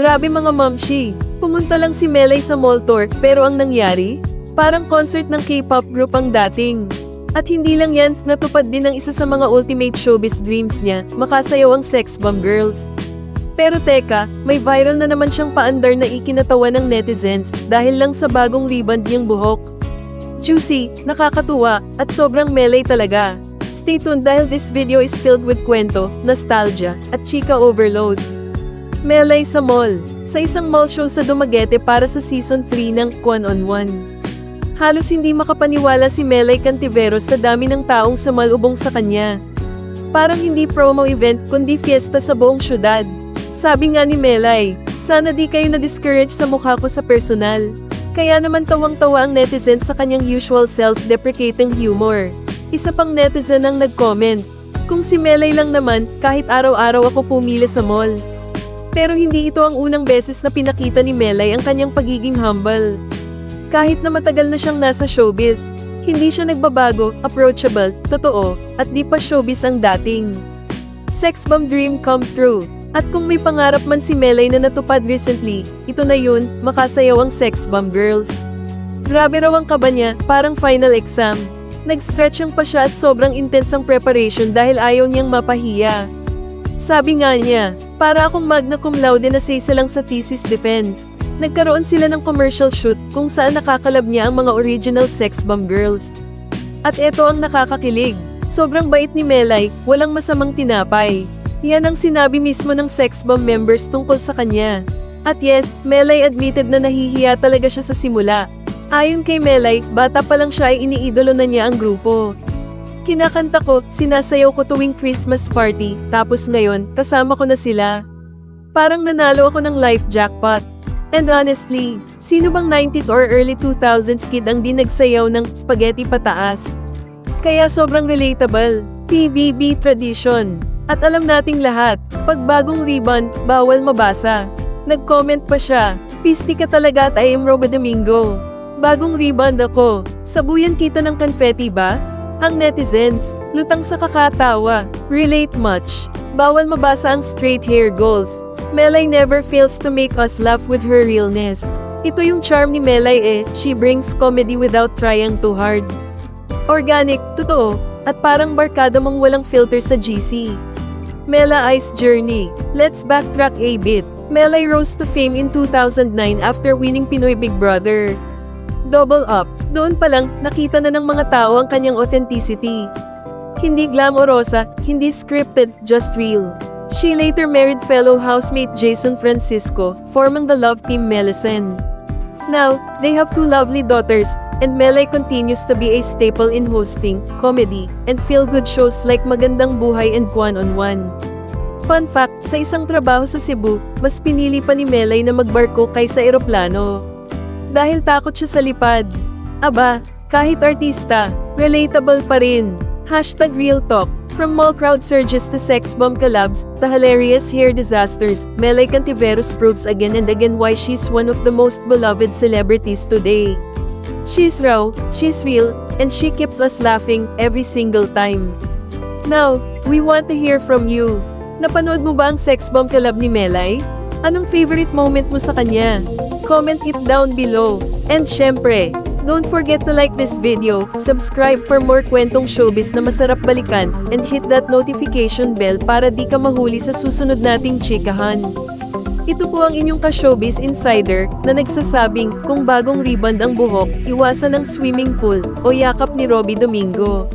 Grabe mga mamshi. Pumunta lang si Melay sa mall tour, pero ang nangyari? Parang concert ng K-pop group ang dating. At hindi lang yan, natupad din ng isa sa mga ultimate showbiz dreams niya, makasayaw ang Sex Bomb Girls. Pero teka, may viral na naman siyang paandar na ikinatawa ng netizens dahil lang sa bagong rebound niyang buhok. Juicy, nakakatuwa, at sobrang melay talaga. Stay tuned dahil this video is filled with kwento, nostalgia, at chika overload. Melay sa mall. Sa isang mall show sa Dumaguete para sa season 3 ng Kwan on One. Halos hindi makapaniwala si Melay Cantiveros sa dami ng taong sumalubong sa kanya. Parang hindi promo event kundi fiesta sa buong syudad. Sabi nga ni Melay, sana di kayo na-discourage sa mukha ko sa personal. Kaya naman tawang-tawa ang netizen sa kanyang usual self-deprecating humor. Isa pang netizen ang nag-comment, kung si Melay lang naman, kahit araw-araw ako pumili sa mall. Pero hindi ito ang unang beses na pinakita ni Melay ang kanyang pagiging humble. Kahit na matagal na siyang nasa showbiz, hindi siya nagbabago, approachable, totoo, at di pa showbiz ang dating. Sex bomb dream come true. At kung may pangarap man si Melay na natupad recently, ito na yun, makasayaw ang sex bomb girls. Grabe raw ang kaba niya, parang final exam. Nag-stretching pa siya at sobrang intense ang preparation dahil ayaw niyang mapahiya. Sabi nga niya, para akong magna cum laude na sa isa lang sa thesis defense. Nagkaroon sila ng commercial shoot kung saan nakakalab niya ang mga original sex bomb girls. At eto ang nakakakilig. Sobrang bait ni Melay, walang masamang tinapay. Yan ang sinabi mismo ng sex bomb members tungkol sa kanya. At yes, Melay admitted na nahihiya talaga siya sa simula. Ayon kay Melay, bata pa lang siya ay iniidolo na niya ang grupo. Kinakanta ko, sinasayaw ko tuwing Christmas party, tapos ngayon, kasama ko na sila. Parang nanalo ako ng life jackpot. And honestly, sino bang 90s or early 2000s kid ang di nagsayaw ng spaghetti pataas? Kaya sobrang relatable. PBB tradition. At alam nating lahat, pag bagong ribbon, bawal mabasa. Nag-comment pa siya, Pisti ka talaga at I am Roba Domingo. Bagong ribbon ako. Sabuyan kita ng confetti ba? Ang netizens, lutang sa kakatawa, relate much. Bawal mabasa ang straight hair goals. Melay never fails to make us laugh with her realness. Ito yung charm ni Melay eh, she brings comedy without trying too hard. Organic, totoo, at parang barkada mong walang filter sa GC. Mela Ice Journey. Let's backtrack a bit. Melay rose to fame in 2009 after winning Pinoy Big Brother. Double up. Doon pa lang, nakita na ng mga tao ang kanyang authenticity. Hindi glamorosa, hindi scripted, just real. She later married fellow housemate Jason Francisco, forming the love team Melicen. Now, they have two lovely daughters, and Melay continues to be a staple in hosting, comedy, and feel-good shows like Magandang Buhay and Kwan on One. Fun fact, sa isang trabaho sa Cebu, mas pinili pa ni Melay na magbarko kaysa eroplano. Dahil takot siya sa lipad. Aba, kahit artista, relatable pa rin. Hashtag Real Talk. From mall crowd surges to sex bomb collabs, to hilarious hair disasters, Melay Cantiveros proves again and again why she's one of the most beloved celebrities today. She's raw, she's real, and she keeps us laughing every single time. Now, we want to hear from you. Napanood mo ba ang sex bomb collab ni Melay? Anong favorite moment mo sa kanya? Comment it down below. And syempre, don't forget to like this video, subscribe for more kwentong showbiz na masarap balikan, and hit that notification bell para di ka mahuli sa susunod nating chikahan. Ito po ang inyong ka-showbiz insider na nagsasabing kung bagong rebound ang buhok, iwasan ng swimming pool o yakap ni Robbie Domingo.